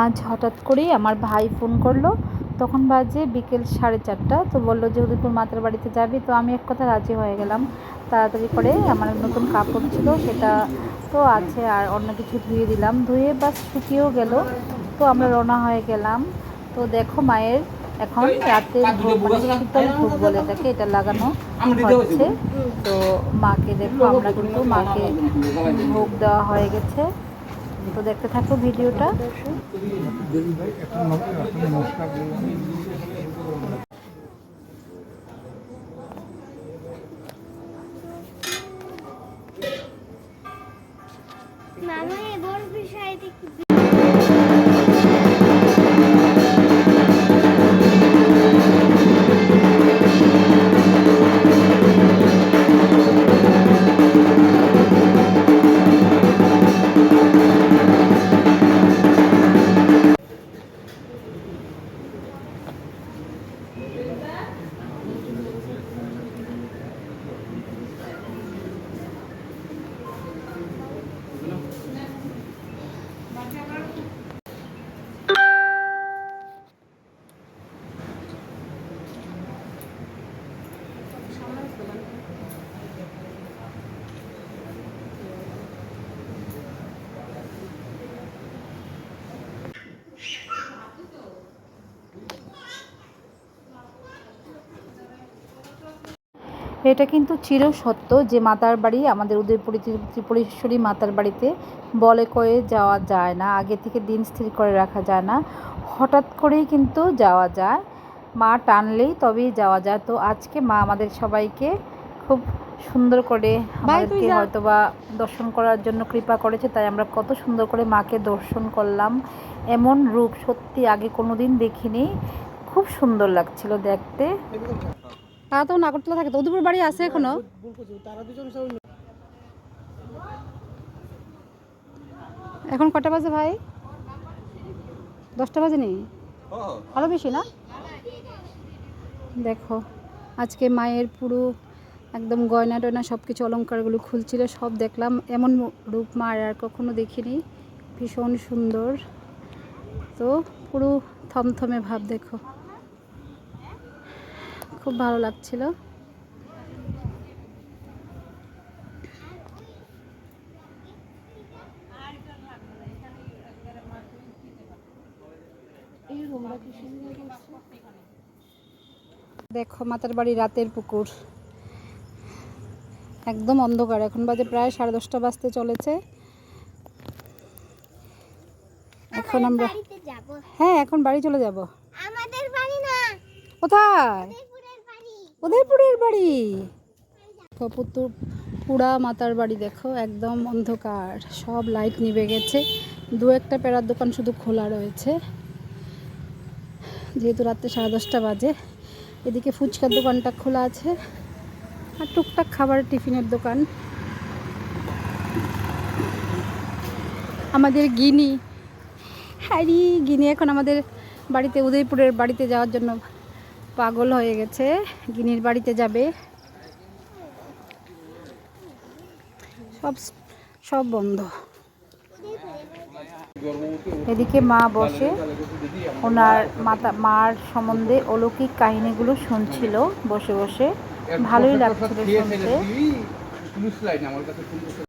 আজ হঠাৎ করেই আমার ভাই ফোন করল। তখন বাজে বিকেল সাড়ে চারটা। তো বলল যে উদয়পুর মাতার বাড়িতে যাবি, তো আমি এক কথা রাজি হয়ে গেলাম। তাড়াতাড়ি করে আমার নতুন কাপড় ছিল, সেটা তো আছে আর অন্য কিছু ধুয়ে দিলাম। ধুয়ে বাস শুকিয়েও গেল। তো আমরা রওনা হয়ে গেলাম। তো দেখো মায়ের এখন রাতে ভোগ মানে শীতল ভোগ বলে এটাকে, এটা লাগানো হচ্ছে। তো মাকে দেখো, আমরা কিন্তু মাকে ভোগ দেওয়া হয়ে গেছে। তো দেখতে থাকো ভিডিওটা। মামা এবার বিষয়টি কি এটা কিন্তু চির সত্য যে মাতার বাড়ি আমাদের উদয়পুরী ত্রি- ত্রিপুরেশ্বরী মাতার বাড়িতে বলে কয়ে যাওয়া যায় না আগে থেকে দিন স্থির করে রাখা যায় না। হঠাৎ করেই কিন্তু যাওয়া যায়। মা টানলেই তবেই যাওয়া যায়। তো আজকে মা আমাদের সবাইকে খুব সুন্দর করে আমাদেরকে হয়তো বা দর্শন করার জন্য কৃপা করেছে তাই আমরা কত সুন্দর করে মাকে দর্শন করলাম। এমন রূপ সত্যি আগে কোনো দিন দেখিনি। খুব সুন্দর লাগছিল দেখতে। তারা তো নাগরতলা থাকে তো, উদয়পুর বাড়ি আছে এখনও। এখন কটা বাজে ভাই? দশটা বাজে নেই আরও বেশি না? দেখো, আজকে মায়ের পুরো একদম গয়না টয়না সব কিছু অলঙ্কারগুলো খুলছিল, সব দেখলাম। এমন রূপ মার আর কখনো দেখিনি। ভীষণ সুন্দর। তো পুরো থমথমে ভাব দেখো। খুব ভালো লাগছিল। দেখো মাতার বাড়ি রাতের পুকুর। একদম অন্ধকার। এখন বাজে প্রায় সাড়ে দশটা বাজতে চলেছে। এখন আমরা হ্যাঁ এখন বাড়ি চলে যাব। আমাদের বাড়ি না। কোথায়? উদয়পুরের বাড়ি। কপুত্তর পুরা মাতার বাড়ি, দেখো, একদম অন্ধকার। সব লাইট নিভে গেছে। দু একটা পেড়ার দোকান শুধু খোলা রয়েছে। যেহেতু রাত্রে সাড়ে দশটা বাজে, এদিকে ফুচকার দোকানটা খোলা আছে আর টুকটাক খাবার টিফিনের দোকান। আমাদের গিনি। হ্যারি গিনি এখন আমাদের বাড়িতে, উদয়পুরের বাড়িতে যাওয়ার জন্য পাগল হয়ে গেছে, গিনির বাড়িতে যাবে। সব সব বন্ধ। এদিকে মা বসে। ওনার মাতা, মার সম্বন্ধে অলৌকিক কাহিনীগুলো শুনছিল, বসে বসে। ভালোই লাগছিল শুনতে।